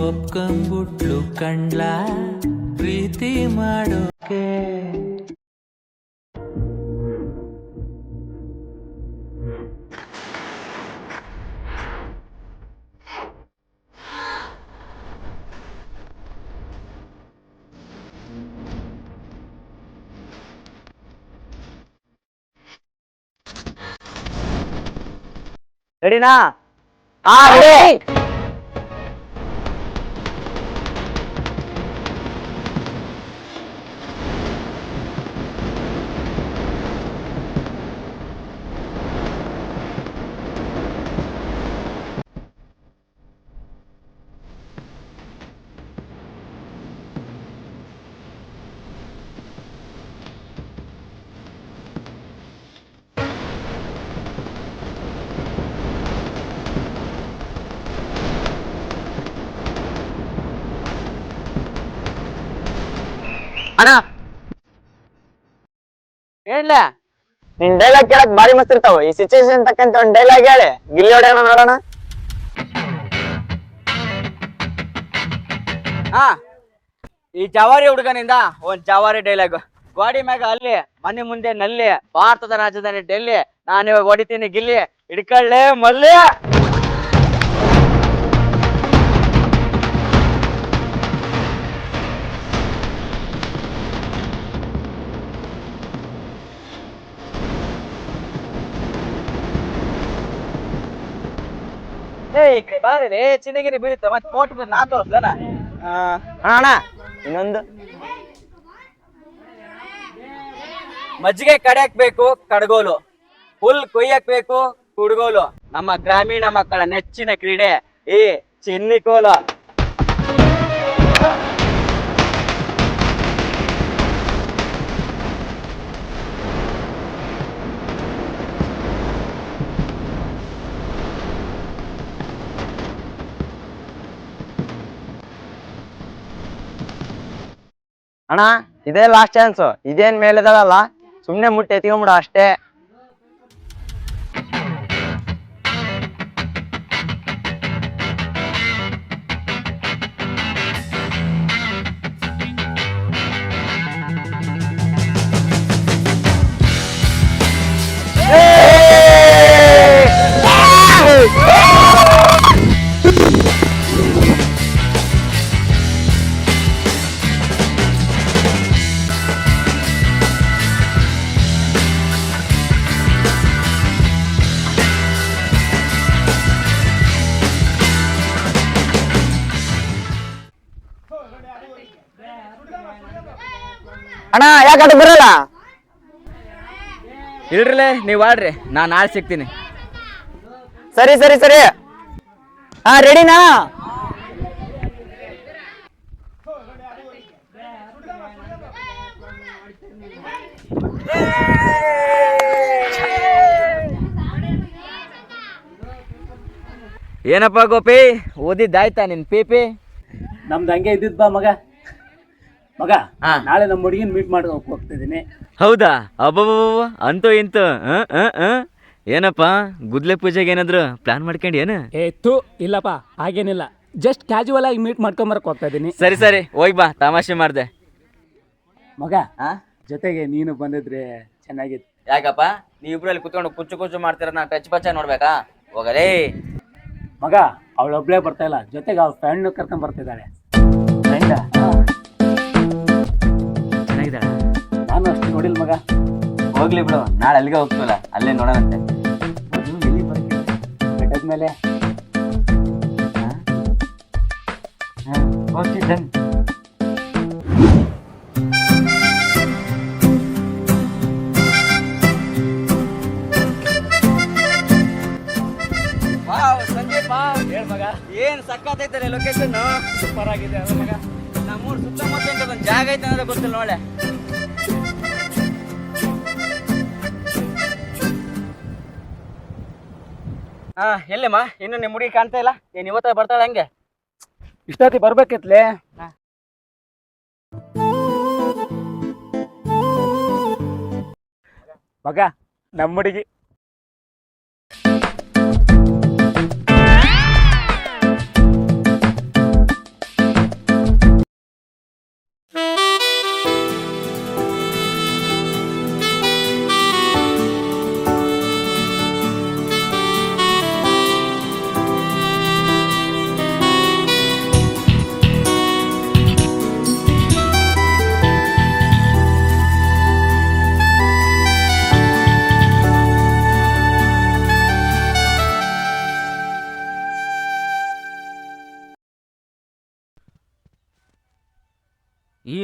ಒಪ್ಕೊಂಬಿಟ್ಲು ಕಂಡ್ಲ ಪ್ರೀತಿ ಮಾಡೋಕೆ ರೆಡಿನಾ ಹಾ ರೆಡಿ ಅಣ್ಣ. ಹೇಳ ನಿನ್ ಡೈಲಾಗ್ ಕೇಳಕ್ ಬಾರಿ ಮಸ್ತ್ ಇರ್ತಾವ. ಈ ಸಿಚುವೇಶನ್ ತಕ್ಕಂತ ಒಂದ್ ಡೈಲಾಗ್ ಹೇಳಿ. ಗಿಲ್ಲಿ ಹೊಡೆಯೋಣ ನೋಡೋಣ. ಹಾ ಈ ಜವಾರಿ ಹುಡುಗನಿಂದ ಒಂದ್ ಜವಾರಿ ಡೈಲಾಗ್ ಗೋಡಿ ಮ್ಯಾಗ ಅಲ್ಲಿ ಮನೆ ಮುಂದೆ ನಲ್ಲಿ ಭಾರತದ ರಾಜಧಾನಿ ಡೆಲ್ಲಿ. ನಾನು ಇವಾಗ ಹೊಡಿತೀನಿ ಗಿಲ್ಲಿ ಹಿಡ್ಕೊಳ್ಳೆ ಮಲ್ಲಿ. ಏ ಈ ಕಡೆ ಬಾರಿ ಚಿನ್ನಗಿರಿ ಬೀಳುತ್ತೆ ಮತ್ತೆ ಮೋಟ್ ಮೇಲೆ ನಾನ್ ತೋರಿಸ್ಲನ ಅಣ್ಣ. ಇನ್ನೊಂದು. ಮಜ್ಜಿಗೆ ಕಡಿಯಕ್ ಬೇಕು ಕಡಗೋಲು. ಹುಲ್ ಕೊಯ್ಯಕ್ ಬೇಕು ಕುಡ್ಗೋಲು. ನಮ್ಮ ಗ್ರಾಮೀಣ ಮಕ್ಕಳ ನೆಚ್ಚಿನ ಕ್ರೀಡೆ ಈ ಚಿನ್ನಿಕೋಲು. ಅಣ್ಣ ಇದೇ ಲಾಸ್ಟ್ ಚಾನ್ಸ್ ಇದೇನ್ ಮೇಲಿದಾಳಲ್ಲ ಸುಮ್ನೆ ಮುಟ್ಟಿ ಎತ್ಕೊಂಬಿಡು ಅಷ್ಟೇ. ಅಣ್ಣ ಯಾಕೆ ಬರಲ್ಲ? ಇಲ್ರಿಲೆ ನೀವ್ ಆಡ್ರಿ ನಾನ್ ನಾಳೆ ಸಿಗ್ತೀನಿ. ಸರಿ ಸರಿ ಸರಿ. ಹಾ ರೆಡಿನಾ ಏನಪ್ಪ ಗೋಪಿ ಓದಿದ್ದಾಯ್ತಾ ನಿನ್ ಪಿ ನಮ್ದು ಹಂಗೆ ಇದ್ದಿದ್ ಬಾ ಮಗ. ಮಗ ಹಾ. ನಾಳೆ ನಮ್ಮ ಹುಡುಗಿನ ಮೀಟ್ ಮಾಡಿ ಹೋಗ್ತಿದ್ದೀನಿ ಹೌದಾ? ಅಬ್ಬಬ್ಬಬ್ಬ ಅಂತೂ ಇಂತು ಆ, ಆ, ಆ. ಏನಪ್ಪ ಗುದ್ಲೆ ಪೂಜೆಗೆ ಏನಾದ್ರು ಪ್ಲಾನ್ ಮಾಡ್ಕೊಂಡಿ ಏನು? ಏ ತು ಇಲ್ಲಪ್ಪ ಹಾಗೇನಿಲ್ಲ. ಜಸ್ಟ್ ಕ್ಯಾಜುವಲ್ ಆಗಿ ಮೀಟ್ ಮಾಡ್ಕೊಂಬರಕ್ ಹೋಗ್ತಾ ಇದ್ದೀನಿ. ಸರಿ ಸರಿ ಹೋಗಿ ಬಾ ತಮಾಷೆ ಮಾಡ್ದೆ. ಮಗ ಜೊತೆಗೆ ನೀನು ಬಂದಿದ್ರೆ ಚೆನ್ನಾಗಿತ್ತು. ಯಾಕಪ್ಪ? ನೀವಿಬ್ರಲ್ಲಿ ಕುತ್ಕೊಂಡು ಕುಚ್ಚು ಕುಚ್ಚು ಮಾಡ್ತೀರ ನಾ ಟಚ್ ಪಚ್ಚ ನೋಡ್ಬೇಕಾ? ಹೋಗಲೇ. ಮಗ ಅವಳೊಬ್ಳೇ ಬರ್ತಾ ಇಲ್ಲ. ಜೊತೆಗೆ ಅವ್ಳ ಫ್ರೆಂಡ್ ಕರ್ಕೊಂಡ್ ಬರ್ತಿದ್ದಾಳೆ. ಚೆನ್ನಾಗಿದ್ದಾಳ ಹೋಗ್ಲಿ ಬಿಡು ನಾಳೆ ಅಲ್ಲಿಗೆ ಹೋಗ್ತಿಲ್ಲ ಅಲ್ಲೇ ನೋಡೋಣಂತೆ. ಮೇಲೆ. ಓಕೆ ಡನ್ ಸಂದೀಪ ಹೇಳ್ ಮಗ. ಏನ್ ಸಕ್ಕತ್ತೈತಲ್ಲ ಲೊಕೇಶನ್ ಸೂಪರ್ ಆಗಿದೆ ಅಲ್ಲ ಮಗ. ನಮ್ಮೂರ್ ಸುತ್ತಮುತ್ತ ಒಂದು ಜಾಗ ಐತೆ ಅನ್ನೋದು ಗೊತ್ತಿಲ್ಲ ನೋಡೆ ಹಾ ಎಲ್ಲಮ್ಮ? ಇನ್ನು ನಿಮ್ಮ ಹುಡುಗಿ ಕಾಣ್ತಾ ಇಲ್ಲ? ಏನ್ ಇವತ್ತ ಬರ್ತಾಳೆ ಹಂಗೆ? ಇಷ್ಟೊತ್ತಿ ಬರ್ಬೇಕಿತ್ಲೆ? ಮಗ ನಮ್ಮ ಹುಡುಗಿ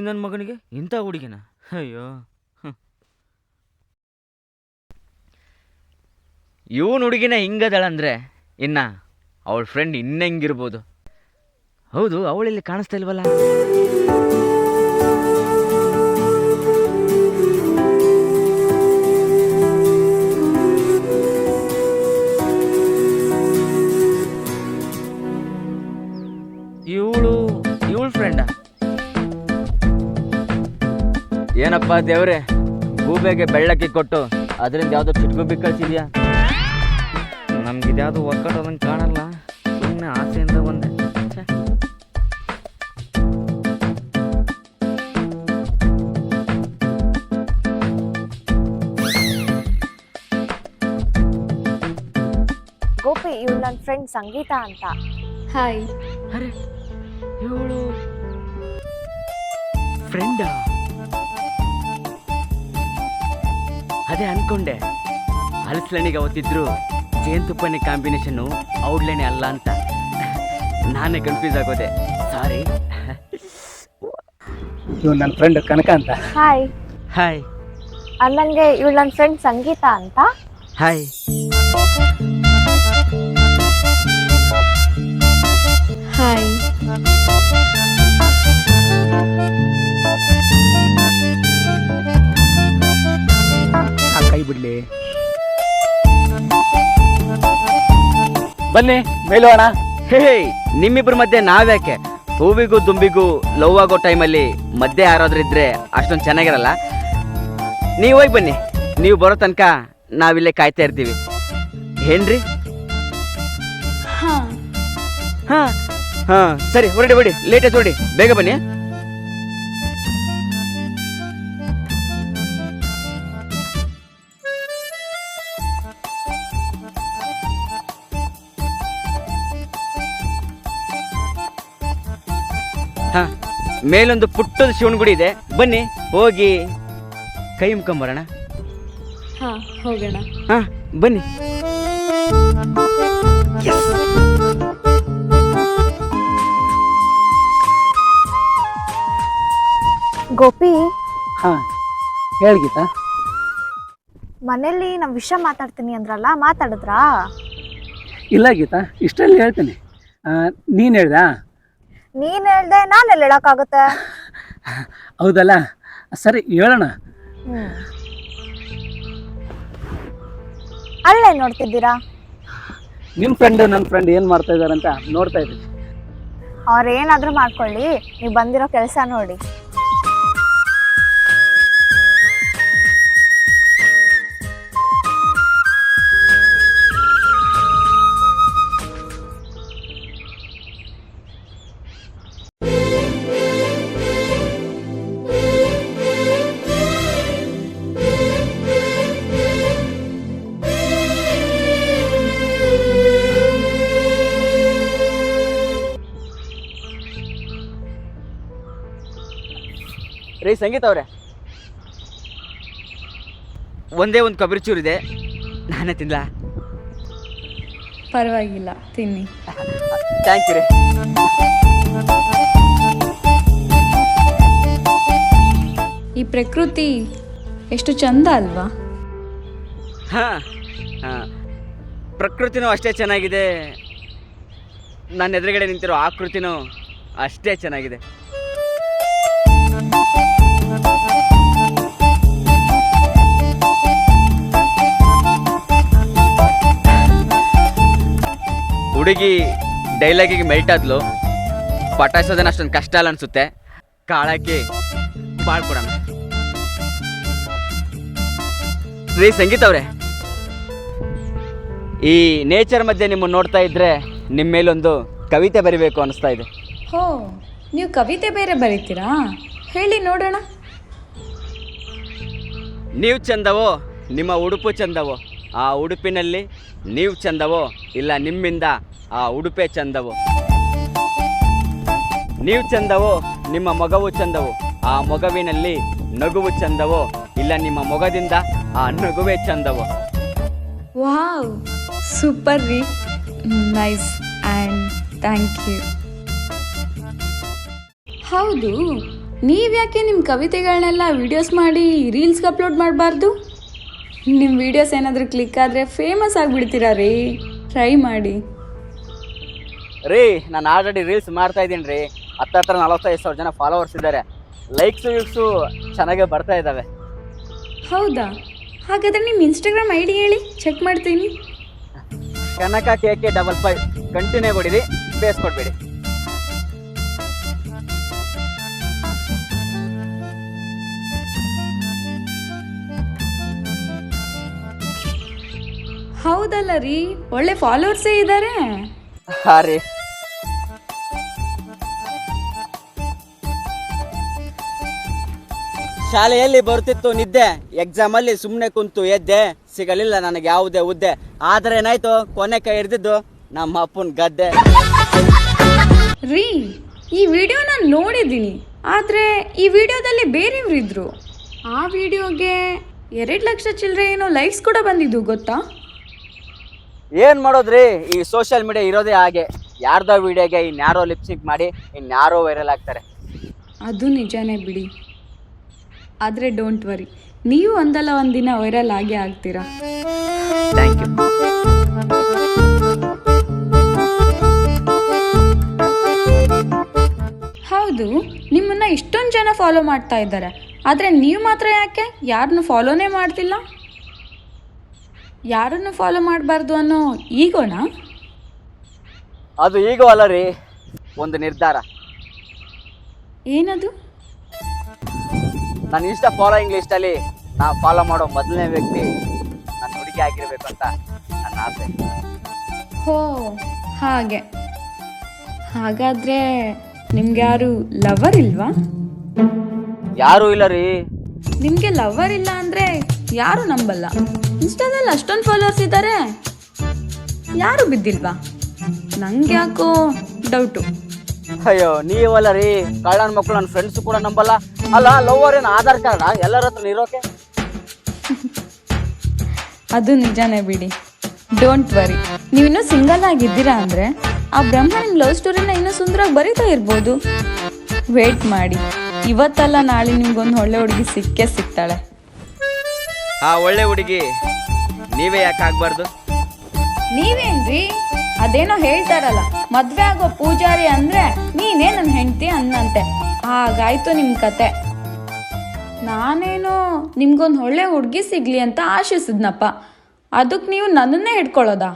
ನನ್ನ ಮಗನಿಗೆ? ಇಂಥ ಹುಡುಗಿನ? ಅಯ್ಯೋ. ಇವನು ಹುಡುಗಿನ ಹಿಂಗದಳಂದ್ರೆ ಇನ್ನ ಅವಳ ಫ್ರೆಂಡ್ ಇನ್ನೆಂಗಿರ್ಬೋದು. ಹೌದು, ಅವಳಿಲ್ಲಿ ಕಾಣಿಸ್ತಾ ಇಲ್ವಲ್ಲ? ಏನಪ್ಪ ದೇವ್ರೆ? ಗೂಬೆಗೆ ಬೆಳ್ಳಕ್ಕಿ ಕೊಟ್ಟು ಅದರಿಂದ ಯಾವುದೋ ನಮ್ಗೆ ಕಳ್ಸಿದ್ಯಾ ನಮ್ಗಿದ್ಯಾವುದು ಒಕ್ಕಟೋದಂಗೆ ಕಾಣಲ್ಲ ಸುಮ್ಮನೆ ಆಸೆಯಿಂದ ಒಂದೇ. ಗೋಪಿ ಇವ್ಳು ನನ್ನ ಫ್ರೆಂಡ್ ಸಂಗೀತ ಅಂತ. ಹಾಯ್ ಅರೆ ಇವಳು ಫ್ರೆಂಡ ಅದೇ ಅನ್ಕೊಂಡೆ. ಹಲಸ್ಲಣಿಗೆ ಅವತ್ತಿದ್ರು ಜೇನುತುಪ್ಪನಿ ಕಾಂಬಿನೇಷನ್ನು ಔಡ್ಲೆಣೆ ಅಲ್ಲ ಅಂತ. ನಾನೇ ಕನ್ಫ್ಯೂಸ್ ಆಗೋದೆ. ಸಾರಿ ಇವ್ ನನ್ನ ಫ್ರೆಂಡ್ ಕನಕ ಅಂತ. ಹಾಯ್ ಹಾಯ್ ಅಲ್ಲಂಗೆ ಇವಳು ನನ್ನ ಫ್ರೆಂಡ್ ಸಂಗೀತ ಅಂತ. ಹಾಯ್ ಹಾಯ್ ಬಿಡ್ಲಿ. ಬನ್ನಿ ಮೇಲೋಣ ಅಣ್ಣ. ಹೇ ನಿಮ್ಮಿಬ್ರ ಮಧ್ಯೆ ನಾವ್ಯಾಕೆ? ಹೂವಿಗೂ ದುಂಬಿಗೂ ಲವ್ ಆಗೋ ಟೈಮಲ್ಲಿ ಮಧ್ಯೆ ಯಾರಾದ್ರೂ ಇದ್ರೆ ಅಷ್ಟೊಂದು ಚೆನ್ನಾಗಿರಲ್ಲ? ನೀವು ಹೋಗಿ ಬನ್ನಿ. ನೀವು ಬರೋ ತನಕ ನಾವಿಲ್ಲೇ ಕಾಯ್ತಾ ಇರ್ತೀವಿ. ಏನ್ರಿ? ಹಾ. ಹಾ ಹಾ ಸರಿ ಹೊರಡಿ ಬಿಡಿ ಲೇಟ್ ಆಯ್ತು ಹೊರಡಿ. ಬೇಗ ಬನ್ನಿ. ಮೇಲೊಂದು ಪುಟ್ಟದ ಶಿವನ ಗುಡಿ ಇದೆ. ಬನ್ನಿ ಹೋಗಿ. ಕೈ ಮುಕೊಂಬರೋಣ ಹಾ ಹೋಗೋಣ. ಹಾ ಬನ್ನಿ. ಗೋಪಿ ಹಾ ಹೇಳಿ ಗೀತಾ. ಮನೇಲಿ ನಮ್ಮ ವಿಷಯ ಮಾತಾಡ್ತೀನಿ ಅಂದ್ರಲ್ಲ ಮಾತಾಡಿದ್ರಾ? ಇಲ್ಲ ಗೀತಾ ಇಷ್ಟರಲ್ಲಿ ಹೇಳ್ತೀನಿ. ನೀನು ನೀನ್ ಹೇಳ್ದಾ? ನೀನ್ ಹೇಳ್ದೆ ನಾನೆಲ್ಲ ಹೇಳಕ್ಕಾಗುತ್ತೆ? ಹೌದಲ್ಲ? ಸರಿ ಹೇಳೋಣ. ಅಲ್ಲೇ ನೋಡ್ತಿದ್ದೀರಾ? ನಿಮ್ಮ ಫ್ರೆಂಡ್ ನನ್ನ ಫ್ರೆಂಡ್ ಏನು ಮಾಡ್ತಾ ಇದ್ದಾರೆ ಅಂತ ನೋಡ್ತಾ ಇದ್ದೀನಿ. ಅವ್ರು ಏನಾದರೂ ಮಾಡ್ಕೊಳ್ಳಿ ನೀವು ಬಂದಿರೋ ಕೆಲಸ ನೋಡಿ. ಸಂಗೀತ ಅವರೇ. ಒಂದೇ ಒಂದು ಕೊಬ್ಬರಿ ಚೂರು ಇದೆ ನಾನೇ ತಿನ್ಲಾ? ಪರವಾಗಿಲ್ಲ ತಿನ್ನಿ. ಥ್ಯಾಂಕ್ ಯು ರೀ. ಈ ಪ್ರಕೃತಿ ಎಷ್ಟು ಚಂದ ಅಲ್ವಾ? ಹಾಂ ಹಾಂ. ಪ್ರಕೃತಿನೂ ಅಷ್ಟೇ ಚೆನ್ನಾಗಿದೆ. ನನ್ನ ಎದುರುಗಡೆ ನಿಂತಿರೋ ಆಕೃತಿನೂ ಅಷ್ಟೇ ಚೆನ್ನಾಗಿದೆ. ಹುಡುಗಿ ಡೈಲಾಗಿಗೆ ಮೆಲ್ಟ್ ಆದ್ಲು ಪಟಾಯಿಸೋದನ್ನ ಅಷ್ಟೊಂದು ಕಷ್ಟ ಅಲ್ಲ ಅನ್ಸುತ್ತೆ. ಕಾಳಕ್ಕೆ ಬಾಳ್ಕೊಡೋಣ ರೀ ಸಂಗೀತ ಅವ್ರೆ ಈ ನೇಚರ್ ಮಧ್ಯೆ ನಿಮ್ಮನ್ನು ನೋಡ್ತಾ ಇದ್ರೆ ನಿಮ್ಮ ಮೇಲೊಂದು ಕವಿತೆ ಬರಿಬೇಕು ಅನಿಸ್ತಾ ಇದೆ. ಹೋ ನೀವು ಕವಿತೆ ಬೇರೆ ಬರೀತೀರಾ? ಹೇಳಿ ನೋಡೋಣ. ನೀವು ಚಂದವೋ ನಿಮ್ಮ ಉಡುಪು ಚಂದವೋ ಆ ಉಡುಪಿನಲ್ಲಿ ನೀವು ಚಂದವೋ ಇಲ್ಲ ನಿಮ್ಮಿಂದ ಆ ಉಡುಪೆ ಚಂದವು. ನೀವು ಚಂದವೋ, ನಿಮ್ಮ ಮೊಗವು ಚಂದವು. ಆ ಮೊಗವಿನಲ್ಲಿ ನಗುವು ಚಂದವೋ, ಇಲ್ಲ ನಿಮ್ಮ ಮೊಗದಿಂದ ಆ ನಗುವೆ ಚಂದವೋ. ವಾವ್, ಸೂಪರ್ ರೀ. Nice and thank you. ಹೌದು ನೀವ್ಯಾಕೆ ನಿಮ್ಮ ಕವಿತೆಗಳನ್ನೆಲ್ಲ ವಿಡಿಯೋಸ್ ಮಾಡಿ ರೀಲ್ಸ್ಗೆ ಅಪ್ಲೋಡ್ ಮಾಡಬಾರ್ದು? ನಿಮ್ಮ ವಿಡಿಯೋಸ್ ಏನಾದರೂ ಕ್ಲಿಕ್ ಆದರೆ ಫೇಮಸ್ ಆಗಿಬಿಡ್ತೀರಾ ರೀ? ಟ್ರೈ ಮಾಡಿ. ರೀ ನಾನು ಆಲ್ರೆಡಿ ರೀಲ್ಸ್ ಮಾಡ್ತಾ ಇದ್ದೀನಿ ರೀ. ಹತ್ತತ್ರ ನಲವತ್ತೈದು ಸಾವಿರ ಜನ ಫಾಲೋವರ್ಸ್ ಇದ್ದಾರೆ. ಲೈಕ್ಸು ಯೂಕ್ಸು ಚೆನ್ನಾಗೇ ಬರ್ತಾ ಇದ್ದಾವೆ ಹೌದಾ? ಹಾಗಾದರೆ ನಿಮ್ಮ ಇನ್ಸ್ಟಾಗ್ರಾಮ್ ಐ ಡಿ ಹೇಳಿ ಚೆಕ್ ಮಾಡ್ತೀನಿ. Kanaka K K double five continue ಕೊಡಿರಿ ಬೇಸ್ ಕೊಡಬೇಡಿ. ಹೌದಲ್ಲ ರೀ ಒಳ್ಳೆ ಫಾಲೋವರ್ಸೇ ಇದ್ದಾರೆ ಹಾಂ ರೀ. ಶಾಲೆಯಲ್ಲಿ ಬರ್ತಿತ್ತು ನಿದ್ದೆ. ಎಕ್ಸಾಮಲ್ಲಿ ಸುಮ್ಮನೆ ಕುಂತು ಎದ್ದೆ. ಸಿಗಲಿಲ್ಲ ನನಗೆ ಯಾವುದೇ ಹುದ್ದೆ. ಆದರೆ ಏನಾಯ್ತು? ಕೊನೆ ಕೈ ಹಿಡ್ದಿದ್ದು ನಮ್ಮ ಅಪ್ಪನ ಗದ್ದೆ. ರೀ ಈ ವಿಡಿಯೋ ನಾನು ನೋಡಿದ್ದೀನಿ. ಆದರೆ ಈ ವಿಡಿಯೋದಲ್ಲಿ ಬೇರೆಯವರಿದ್ರು ಆ ವಿಡಿಯೋಗೆ ಎರಡು ಲಕ್ಷ ಚಿಲ್ಲರೆ ಏನೋ ಲೈಕ್ಸ್ ಕೂಡ ಬಂದಿದ್ದು ಗೊತ್ತಾ? ಏನು ಮಾಡೋದ್ರಿ? ಈ ಸೋಷಿಯಲ್ ಮೀಡಿಯಾ ಇರೋದೇ ಹಾಗೆ. ಯಾರ್ದೋ ವಿಡಿಯೋಗೆ ಇನ್ಯಾರೋ ಲಿಪ್ಸಿಂಕ್ ಮಾಡಿ ಇನ್ಯಾರೋ ವೈರಲ್ ಆಗ್ತಾರೆ. ಅದು ನಿಜಾನೇ ಬಿಡಿ. ಆದರೆ ಡೋಂಟ್ ವರಿ ನೀವು ಒಂದಲ್ಲ ಒಂದಿನ ವೈರಲ್ ಆಗೇ ಆಗ್ತೀರಾ. ಥ್ಯಾಂಕ್ ಯು ಹೌದು ನಿಮ್ಮನ್ನ ಇಷ್ಟೊಂದು ಜನ ಫಾಲೋ ಮಾಡ್ತಾ ಇದ್ದಾರೆ. ಆದರೆ ನೀವು ಮಾತ್ರ ಯಾಕೆ? ಯಾರನ್ನು ಫಾಲೋನೇ ಮಾಡ್ತಿಲ್ಲ? ಯಾರನ್ನು ಫಾಲೋ ಮಾಡಬಾರ್ದು ಅನ್ನೋ ಈಗೋನಾ ಅದು ಈಗ ಅಲ್ಲ ರೀ ಒಂದು ನಿರ್ಧಾರ. ಏನದು? ನನ್ನ ಇಷ್ಟ ಫಾಲೋಯಿಂಗ್ ಲಿಸ್ಟಲ್ಲಿ ನಾ ಫಾಲೋ ಮಾಡೋ ಮೊದಲನೇ ವ್ಯಕ್ತಿ ನನ್ನ ಹುಡುಗಿ ಆಗಿರ್ಬೇಕು ಅಂತ ನನ್ನ ಆಸೆ. ಹೋ ಹಾಗೆ. ಹಾಗಾದ್ರೆ ನಿಮ್ಗೆ ಯಾರು ಲವರ್ ಇಲ್ವಾ? ಯಾರೂ ಇಲ್ಲ ರೀ. ನಿಮಗೆ ಲವರ್ ಇಲ್ಲ ಅಂದ್ರೆ ಯಾರು ನಂಬಲ್ಲ? ಇನ್ಸ್ಟಾದಲ್ಲಿ ಅಷ್ಟೊಂದು ಫಾಲೋವರ್ಸ್ ಇದ್ದಾರೆ ಯಾರು ಬಿದ್ದಿಲ್ವಾ? ನಂಗೆ ಯಾಕೋ ಡೌಟು ಅಯ್ಯೋ ನೀವಲ್ಲ ರೀ. ಕಳ್ಳನ ಮಕ್ಕಳು ನನ್ನ ಫ್ರೆಂಡ್ಸ್ ಕೂಡ ನಂಬಲ್ಲ. ಅಲ್ಲ ಲವರ್ ಏನು ಆಧಾರ್ ಕಾರ್ಡ್ ಎಲ್ಲರ ಹತ್ರ ಇರೋಕೆ ಅದು ನಿಜಾನೇ ಬಿಡಿ. ಡೋಂಟ್ ವರಿ ನೀವಿನ್ನೂ ಸಿಂಗಲ್ ಆಗಿದ್ದೀರಾ ಅಂದ್ರೆ ಆ ಬ್ರಹ್ಮ ನಿಮ್ಮ ಲವ್ ಸ್ಟೋರಿನ ಇನ್ನೂ ಸುಂದರವಾಗಿ ಬರೀತಾ ಇರ್ಬೋದು. ವೇಟ್ ಮಾಡಿ. ಇವತ್ತಲ್ಲ ನಾಳೆ ನಿಮ್ಗೊಂದು ಒಳ್ಳೆ ಹುಡುಗಿ ಸಿಕ್ಕೇ ಸಿಗ್ತಾಳೆ. ಆ ಒಳ್ಳೆ ಹುಡುಗಿ ನೀವೇ ಯಾಕೆ ಆಗ್ಬಾರ್ದು? ನೀವೇನ್ರಿ? ಅದೇನೋ ಹೇಳ್ತಾರಲ್ಲ ಮದ್ವೆ ಆಗೋ ಪೂಜಾರಿ ಅಂದ್ರೆ ನೀನೇ ನನ್ನ ಹೆಂಡತಿ ಅನ್ನಂತೆ. ಹಾಗಾಯ್ತು ನಿಮ್ ಕತೆ. ನಾನೇನೋ ನಿಮ್ಗೊಂದು ಒಳ್ಳೆ ಹುಡುಗಿ ಸಿಗ್ಲಿ ಅಂತ ಆಶಿಸಿದ್ನಪ್ಪ. ಅದಕ್ಕೆ ನೀವು ನನ್ನನ್ನೇ ಹಿಡ್ಕೊಳ್ಳೋದಾ?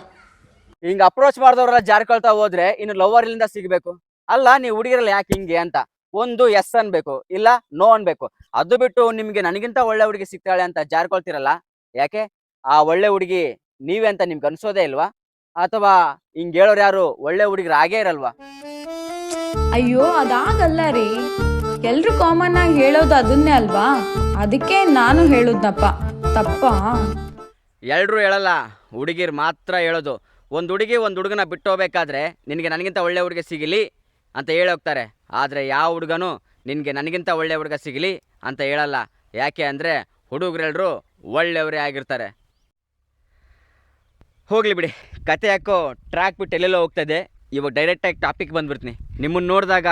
ಹಿಂಗ ಅಪ್ರೋಚ್ ಮಾಡಿದವರೆಲ್ಲ ಜಾರ್ಕೊಳ್ತಾ ಹೋದ್ರೆ ಇನ್ನು ಲವರ್ ಇಲ್ಲಿಂದ ಸಿಗ್ಬೇಕು. ಅಲ್ಲ, ನೀವು ಹುಡುಗಿರಲ್ಲ ಯಾಕೆ ಹಿಂಗೆ ಅಂತ. ಒಂದು ಎಸ್ ಅನ್ಬೇಕು, ಇಲ್ಲ ನೋ ಅನ್ಬೇಕು. ಅದು ಬಿಟ್ಟು ನಿಮ್ಗೆ ನನಗಿಂತ ಒಳ್ಳೆ ಹುಡುಗಿ ಸಿಗ್ತಾಳೆ ಅಂತ ಜಾರ್ಕೊಳ್ತಿರಲ್ಲ ಯಾಕೆ? ಆ ಒಳ್ಳೆ ಹುಡುಗಿ ನೀವೇ ಅಂತ ನಿಮ್ಗೆ ಅನ್ಸೋದೇ ಇಲ್ವಾ? ಅಥವಾ ಹಿಂಗ್ ಹೇಳೋರು ಯಾರು ಒಳ್ಳೆ ಹುಡುಗರು ಆಗೇ ಇರಲ್ವಾ? ಅಯ್ಯೋ, ಅದಾಗಲ್ಲ ರೀ. ಎಲ್ರು ಕಾಮನ್ ಆಗಿ ಹೇಳೋದು ಅದನ್ನೇ ಅಲ್ವಾ? ಅದಕ್ಕೆ ನಾನು ಹೇಳುದ್ನಪ್ಪ. ತಪ್ಪ. ಎಲ್ರು ಹೇಳಲ್ಲ. ಹುಡುಗಿರು ಮಾತ್ರ ಹೇಳೋದು. ಒಂದು ಹುಡುಗಿ ಒಂದು ಹುಡುಗನ ಬಿಟ್ಟು ಹೋಗ್ಬೇಕಾದ್ರೆ ನಿನಗೆ ನನಗಿಂತ ಒಳ್ಳೆ ಹುಡುಗ ಸಿಗಲಿ ಅಂತ ಹೇಳಿ ಹೋಗ್ತಾರೆ. ಆದರೆ ಯಾವ ಹುಡುಗನು ನಿನಗೆ ನನಗಿಂತ ಒಳ್ಳೆ ಹುಡುಗ ಸಿಗಲಿ ಅಂತ ಹೇಳಲ್ಲ. ಯಾಕೆ ಅಂದರೆ ಹುಡುಗರೆಲ್ಲರೂ ಒಳ್ಳೆಯವರೇ ಆಗಿರ್ತಾರೆ. ಹೋಗ್ಲಿ ಬಿಡಿ. ಕತೆ ಯಾಕೋ ಟ್ರ್ಯಾಕ್ ಬಿಟ್ಟು ಎಲ್ಲೆಲ್ಲೋ ಹೋಗ್ತದೆ ಇವಾಗ ಡೈರೆಕ್ಟಾಗಿ ಟಾಪಿಕ್ ಬಂದ್ಬಿಡ್ತೀನಿ. ನಿಮ್ಮನ್ನು ನೋಡಿದಾಗ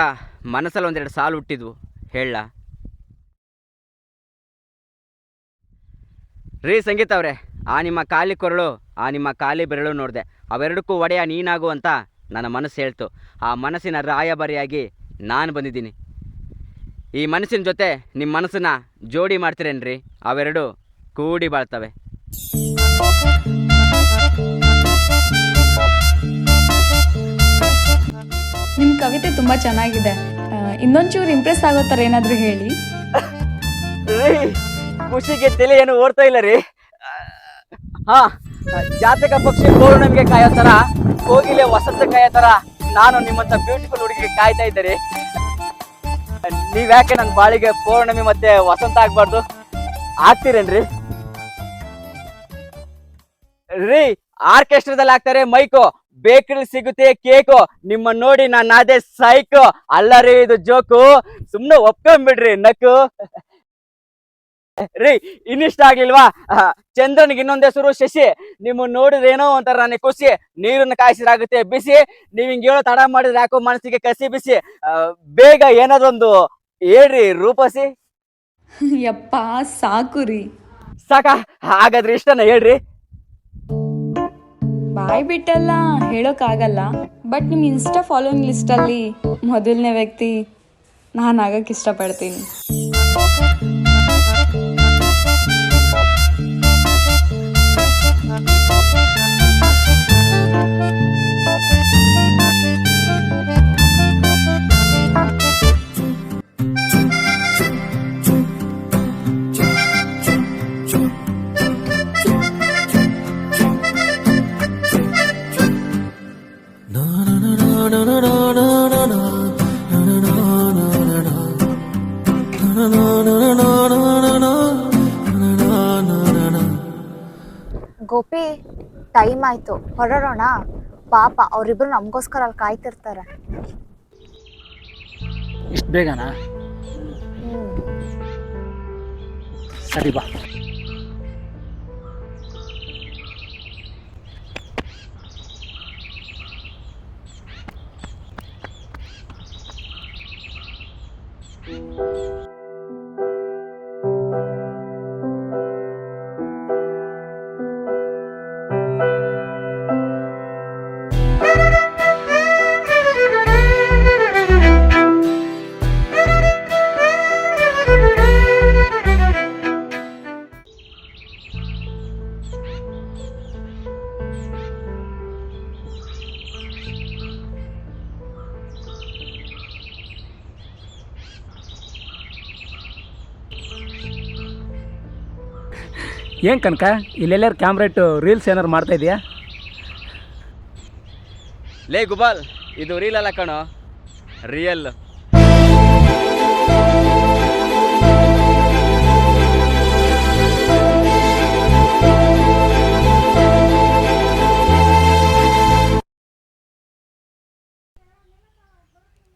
ಮನಸ್ಸಲ್ಲಿ ಒಂದೆರಡು ಸಾಲು ಹುಟ್ಟಿದ್ವು. ಹೇಳ. ರೀ ಸಂಗೀತ ಅವರೇ, ಆ ನಿಮ್ಮ ಖಾಲಿ ಕೊರಳು, ಆ ನಿಮ್ಮ ಖಾಲಿ ಬೆರಳು ನೋಡಿದೆ. ಅವೆರಡಕ್ಕೂ ಒಡೆಯ ನೀನಾಗು ಅಂತ ನನ್ನ ಮನಸ್ಸು ಹೇಳ್ತು. ಆ ಮನಸ್ಸಿನ ರಾಯಭಾರಿಯಾಗಿ ನಾನು ಬಂದಿದ್ದೀನಿ. ಈ ಮನಸ್ಸಿನ ಜೊತೆ ನಿಮ್ಮ ಮನಸ್ಸನ್ನು ಜೋಡಿ ಮಾಡ್ತಿರೇನ್ರಿ? ಅವೆರಡು ಕೂಡಿ ಬಾಳ್ತವೆ. ನಿಮ್ಮ ಕವಿತೆ ತುಂಬಾ ಚೆನ್ನಾಗಿದೆ. ಇನ್ನೊಂಚೂರು ಇಂಪ್ರೆಸ್ ಆಗೋ ಥರ ಏನಾದರೂ ಹೇಳಿ. ಖುಷಿಗೆ ತಲೆ ಏನು ಓಡ್ತಾ ಇಲ್ಲ ರೀ. ಹಾ ಜಾತಕ ಪಕ್ಷಿ ಪೌರ್ಣಮಿಗೆ ಕಾಯೋ ತರ ಕೋಗಿಲೆ ವಸಂತ ಕಾಯೋ ತರ ನಾನು ನಿಮ್ಮಂತ ಬ್ಯೂಟಿಫುಲ್ ಹುಡುಗಿಗೆ ಕಾಯ್ತಾ ಇದ್ದೆ ನೀವ್ಯಾಕೆ ನನ್ನ ಬಾಳಿಗೆ ಪೌರ್ಣಮಿ ಮತ್ತೆ ವಸಂತ ಆಗ್ಬಾರ್ದು? ಆಗ್ತೀರೇನ್ರಿ? ರೀ ಆರ್ಕೆಸ್ಟ್ರಾದಲ್ಲಿ ಹಾಕ್ತಾರೆ ಮೈಕು. ಬೇಕರಿ ಸಿಗುತ್ತೆ ಕೇಕು. ನಿಮ್ಮ ನೋಡಿ ನಾನು ಅದೇ ಸೈಕು. ಅಲ್ಲ ರೀ ಇದು ಜೋಕು. ಸುಮ್ನೆ ಒಪ್ಕೊಂಡ್ಬಿಡ್ರಿ ನಕ್ಕು. ರೀ ಇನ್ನಿಷ್ಟ ಆಗ್ಲಿಲ್ವಾ? ಚಂದ್ರನಿಗೆ ಇನ್ನೊಂದ್ ಹೆಸರು ಶಶಿ. ನಿಮ್ಮ ನೋಡಿದ್ರೆ ಏನೋ ಒಂಥರ ನನಗೆ ಖುಷಿ. ನೀರನ್ನ ಕಾಯಿಸಿರಾಗುತ್ತೆ ಬಿಸಿ. ನೀವ್ ಹಿಂಗ ಹೇಳೋ ತಡ ಮಾಡಿದ್ರೆ ಯಾಕೋ ಮನಸ್ಸಿಗೆ ಕಸಿ ಬಿಸಿ. ಬೇಗ ಏನಾದ್ರೊಂದು ಹೇಳ್ರಿ ರೂಪಸಿ. ಯಪ್ಪ ಸಾಕು ರೀ. ಸಾಕ? ಹಾಗಾದ್ರೆ ಇಷ್ಟನ ಹೇಳ್ರಿ. ಬಾಯ್ ಬಿಟ್ಟೆಲ್ಲ ಹೇಳೋಕ್ಕಾಗಲ್ಲ. ಬಟ್ ನಿಮ್ಮ ಇನ್ಸ್ಟಾ ಫಾಲೋಯಿಂಗ್ ಲಿಸ್ಟಲ್ಲಿ ಮೊದಲನೇ ವ್ಯಕ್ತಿ ನಾನು ಆಗಕ್ಕೆ ಇಷ್ಟಪಡ್ತೀನಿ. ಟೈಮ್ ಆಯ್ತು ಹೊರಡೋಣ? ಪಾಪ ಅವರಿಬ್ರು ನಮಗೋಸ್ಕರ ಅಲ್ಲಿ ಕಾಯ್ತಿರ್ತಾರೆ. ಇಷ್ಟು ಬೇಗನಾ? ಸರಿ ಬಾ. ಏನು ಕನಕ ಇಲ್ಲೆಲ್ಲಾರು ಕ್ಯಾಮ್ರಾ ಇಟ್ಟು ರೀಲ್ಸ್ ಏನಾರು ಮಾಡ್ತಾ ಇದೆಯಾ? ಲೇ ಗುಬಾಲ್ ಇದು ರೀಲ್ ಅಲ್ಲ ಕಣೋ. ರಿಯಲ್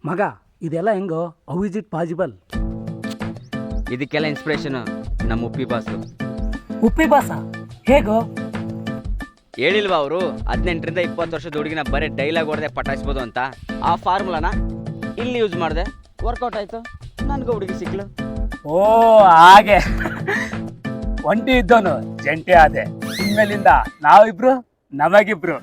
ಮಗ ಇದೆಲ್ಲ ಹೆಂಗೋ ಹೌ ಇಸ್ ಇಟ್ ಪಾಸಿಬಲ್ ಇದಕ್ಕೆಲ್ಲ ಇನ್ಸ್ಪಿರೇಷನ್ ನಮ್ಮ ಉಪ್ಪಿ ಬಾಸು. ಉಪ್ಪಿ ಬಾಸ ಹೇಗೋ ಹೇಳಿಲ್ವಾ ಅವರು ಹದಿನೆಂಟರಿಂದ ಇಪ್ಪತ್ತು ವರ್ಷದ ಹುಡುಗಿನ ಬರೀ ಡೈಲಾಗ್ ಹೊಡೆದೆ ಪಟಾಯಿಸ್ಬೋದು ಅಂತ ಆ ಫಾರ್ಮುಲಾನ ಇಲ್ಲಿ ಯೂಸ್ ಮಾಡಿದೆ ವರ್ಕೌಟ್ ಆಯಿತು ನನಗೂ ಹುಡುಗಿ ಸಿಕ್ಕಲು ಓ ಹಾಗೆ ಒಂಟಿ ಇದ್ದವನು ಜಂಟಿ ಆದೆ ಇನ್ಮೇಲಿಂದ ನಾವಿಬ್ರು ನಮಗಿಬ್ರು